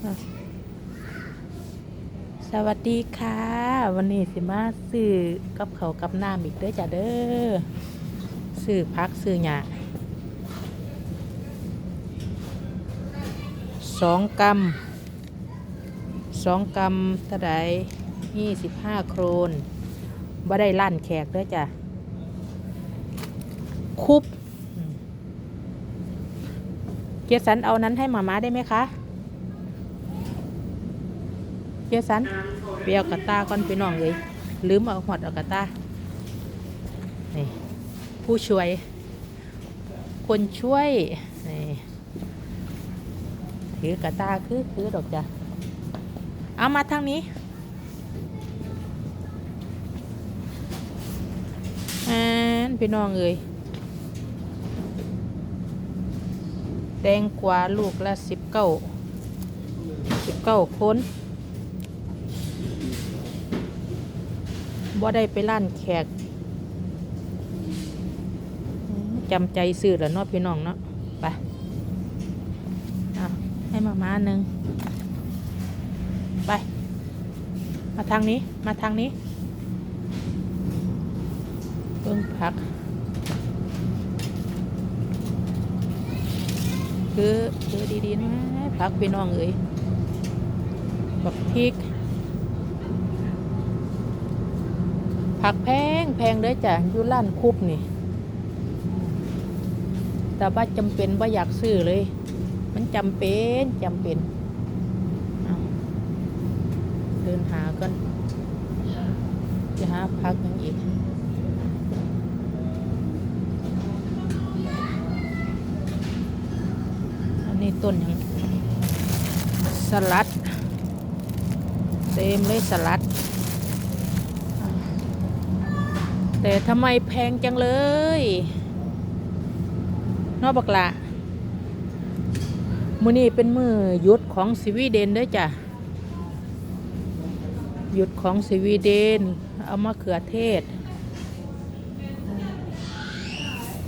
สวัสดีค่ะ วันนี้สิมาซื้อกับเขากับน้ำอีกเด้อจ้ะเด้อซื้อพักซื้อหยาสองกรัมสองกรัมเท่าไรยี่สิบห้าโครนบ่ได้ลั่นแขกเด้อจ้ะคุบเกียรสันเอานั้นให้หมาม้าได้ไหมคะ เพียสันไปเอากระตาก่อนพี่น้องเลยลืมเอาหอดเอากระตานี่ผู้ช่วย คนช่วยนี่ถือกระตาคือคือดอกจ้ะเอามาทางนี้อันพี่น้องเอ้ยแตงกวาลูกละสิบเก้าสิบเก้าคน บ่ได้ไปร้านแขกจำใจซื้อแล้วเนาะพี่น้องเนาะไปะให้มามาหนึ่งไป มาทางนี้มาทางนี้เบิ่งผัก คือคือดีๆนะผักพี่น้องเอ้ยบักพริก ผักแพงแพงเด้จ้ะอยู่ร้านคุบนี่ แต่ว่าจำเป็นว่าอยากซื้อเลย มันจำเป็นจำเป็นเดินหากันจะหาพักยังอีกอันนี้ต้นยังสลัด เต็มเลยสลัด แต่ทำไมแพงจังเลยนอบักละมือนี้เป็นมือยุดของสวีเดนด้อจ้ะหยุดของสวีเดน เอามาเขือเทศ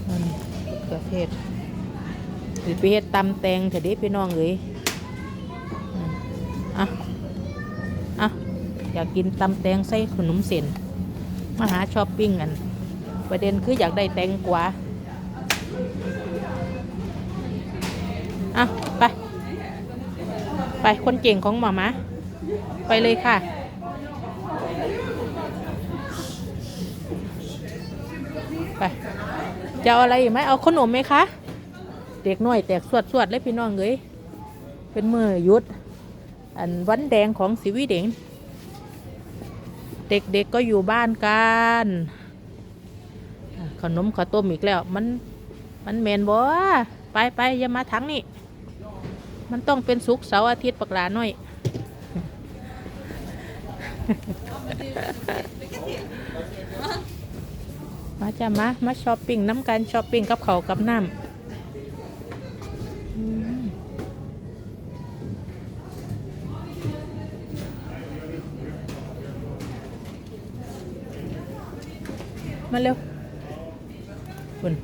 นั่นมะเขือเทศหรือไปเฮ็ดตำแตงเถอะดิพี่น้องเอ้ยอะอะอยากกินตำแตงใส่ขนมเส้น มาหาช้อปปิ้งกัน ประเด็นคืออยากได้แตงกวาอะไป ไปคนเก่งของหมามาไปเลยค่ะ ไปจะเอาอะไรไหมเอาขนมไหมคะ เด็กน้อยแตกสวดสวดเลยพี่น้องเอ้ยเป็นมือยุด อันวันแดงของสีวิเดง เด็กๆก็อยู่บ้านกันขนมข้าวต้มอีกแล้ว มันมันแมนบ่ไปไปอย่ามาทั้งนี่มันต้องเป็นสุกเสาร์อาทิตย์ปักหลาหน่อยมาจ้ะมามาช้อปปิ้งน้ำกันช้อปปิ้งกับเขากับน้ำ มาเร็วคุณ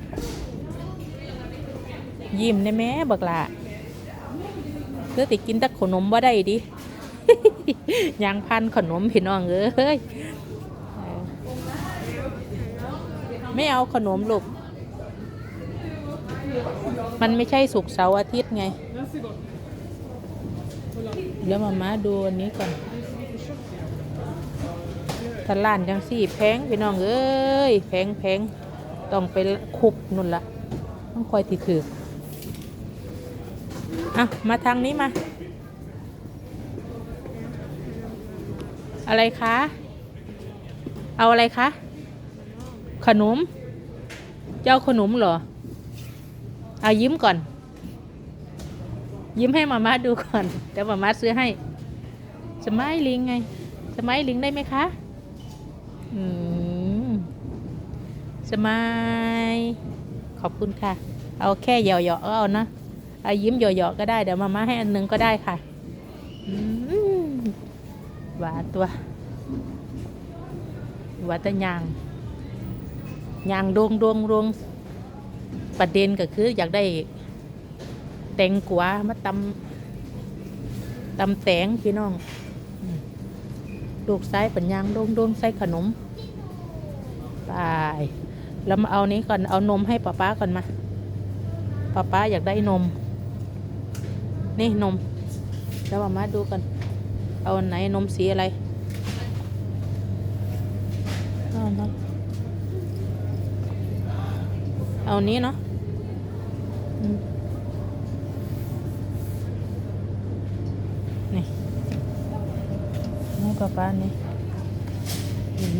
ยิ้มได้ไหมบักละเพื่อติกินแตะขนมว่าได้ดิยางพันขนมพี่น้องเอ้ยไม่เอาขนมลูกมันไม่ใช่สุกเสาร์อาทิตย์ไง เดี๋ยวมามาดูอันนี้ก่อน ตลาดจังสี่แพงพี่น้องเอ้ยแพงแพงต้องไปคุบนุ่นละต้องคอยติถืออะมาทางนี้มา อะไรคะ เอาอะไรคะ ขนม เจ้าขนมเหรอเอายิ้มก่อน ยิ้มให้มาม่าดูก่อนเดี๋ยวมาม่าซื้อให้สมัยลิงไงสมัยลิงได้ไหมคะ อืมสมัยขอบคุณค่ะ เอาแค่หยาะๆก็เอานะเอายิ้มหยาะๆก็ได้ เดี๋ยวมาม่าให้อันหนึงก็ได้ค่ะอืมหวานตัวหวานแตะยางยางดวงดวงดวงประเด็นก็คือ อยากได้แตงกวามาตตำแตงพี่น้อง ลูกซ้ายปัญญางโดงโดงใส่ขนมไปแล้วมาเอานี้ก่อนเอานมให้ป้าป้าก่อนมาป้าป้าอยากได้นม นี่นมแล้วมามาดูกัน เอาไหนนมสีอะไรเอานะเอานี้เนาะอืมนี่ นี่ป้าป้านี่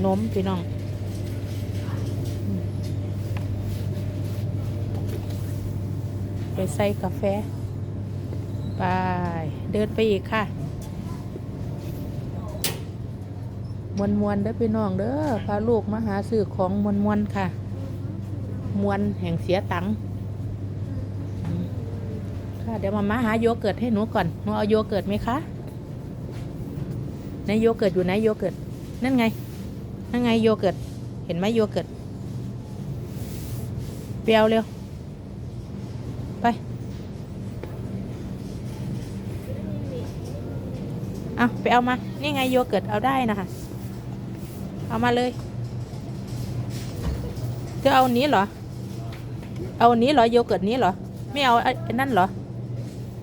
นมพี่น้องไปใส่กาแฟ ไป เดินไปอีกค่ะ มวนมวนเด้อพี่น้องเด้อพาลูกมาหาซื้อของมวนมวนค่ะ มวนแห่งเสียตังค์ค่ะ เดี๋ยวมามาหาโยเกิร์ตให้หนูก่อนหนูเอาโยเกิร์ตไหมคะ ไหนโยเกิร์ตอยู่ไหนโยเกิร์ตนั่นไง นั่นไงโยเกิร์ตเห็นไหมโยเกิร์ตเปียวเร็ว ไปเอาไปเอามา นี่ไงโยเกิร์ตเอาได้นะคะ เอามาเลยเธอเอานี้เหรอ เอานี้เหรอโยเกิร์ตนี้เหรอ ไม่เอาไอ้นั่นเหรอ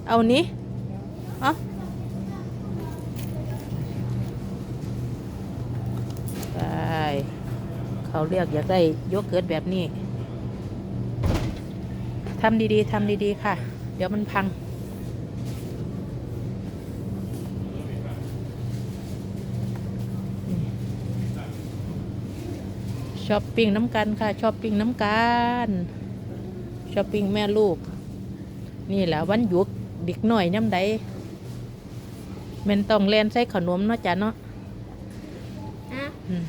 เอานี้อ๋อ เขาเรียกอยากได้โยเกิร์ตแบบนี้ทำดีๆทำดีๆค่ะ เดี๋ยวมันพัง ช้อปปิ้งน้ำกันค่ะ ช้อปปิ้งน้ำกัน ช้อปปิ้งแม่ลูก นี่แหละวันหยุดเด็กหน่อยย่ำใดแมันต้องแลนใส่ขนมเนาะจ้ะเนาะ อะ อืม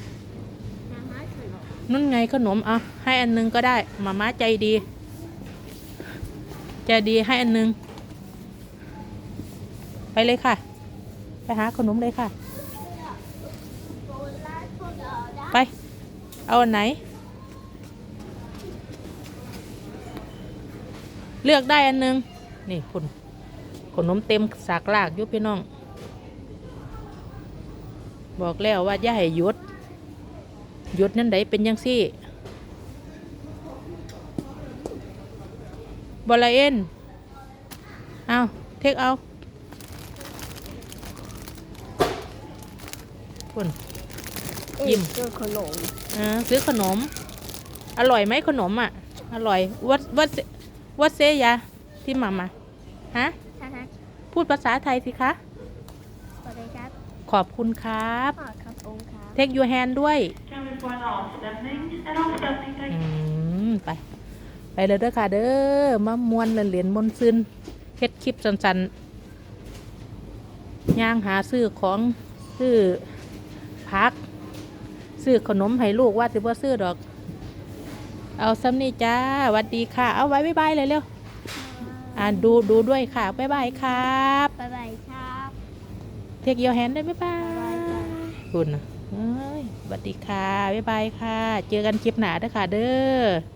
มาม่าข นมนั่นไงขนมอะให้อันหนึงก็ได้มาม่าใจดี ใจดีให้อันหนึง ไปเลยค่ะ ไปหาขนมเลยค่ะ ไป เอาอันไหน เลือกได้อันหนึง นี่คุณขนมเต็มสากลากยุพี่น้อง บอกแล้วว่าอย่าให้ยุด ยุดนั่นไดเป็นยังซี่บอลาเอ็นเอาเทคเอาคุณยิ้มเจอขนมอ่าซื้อขนม อร่อยไหมขนมอะ อร่อยวัดวัดวัดเซยาที่มามาฮะท่านครับพูดภาษาไทยสิคะสวัสดีครับขอบคุณครับ ขอครับองค์ครับ เทคยูแฮนด้วย Can we point avstemning? En avstemning, อื takk. มไป ไปเลยเด้อค่ะเด้อมามวนเหรียญมนต์ซึนเฮ็ดคลิปสันๆย่างหาซื้อของซื้อพัก ซื้อขนมให้ลูกว่าสิบ่ซื้อดอก เอาซ้ำนี่จ้าหวัดดีค่ะ เอาไว้บ๊ายบายเลยเร็วอ่าดูดูด้วยค่ะบ๊ายบายครับ บ๊ายบายครับ เทคยูแฮนได้บ๊ายบาบ๊ายบายยคุณนะเอ้ย สวัสดีค่ะ บ๊ายบายค่ะ เจอกันคลิปหนาเด้อค่ะเด้อ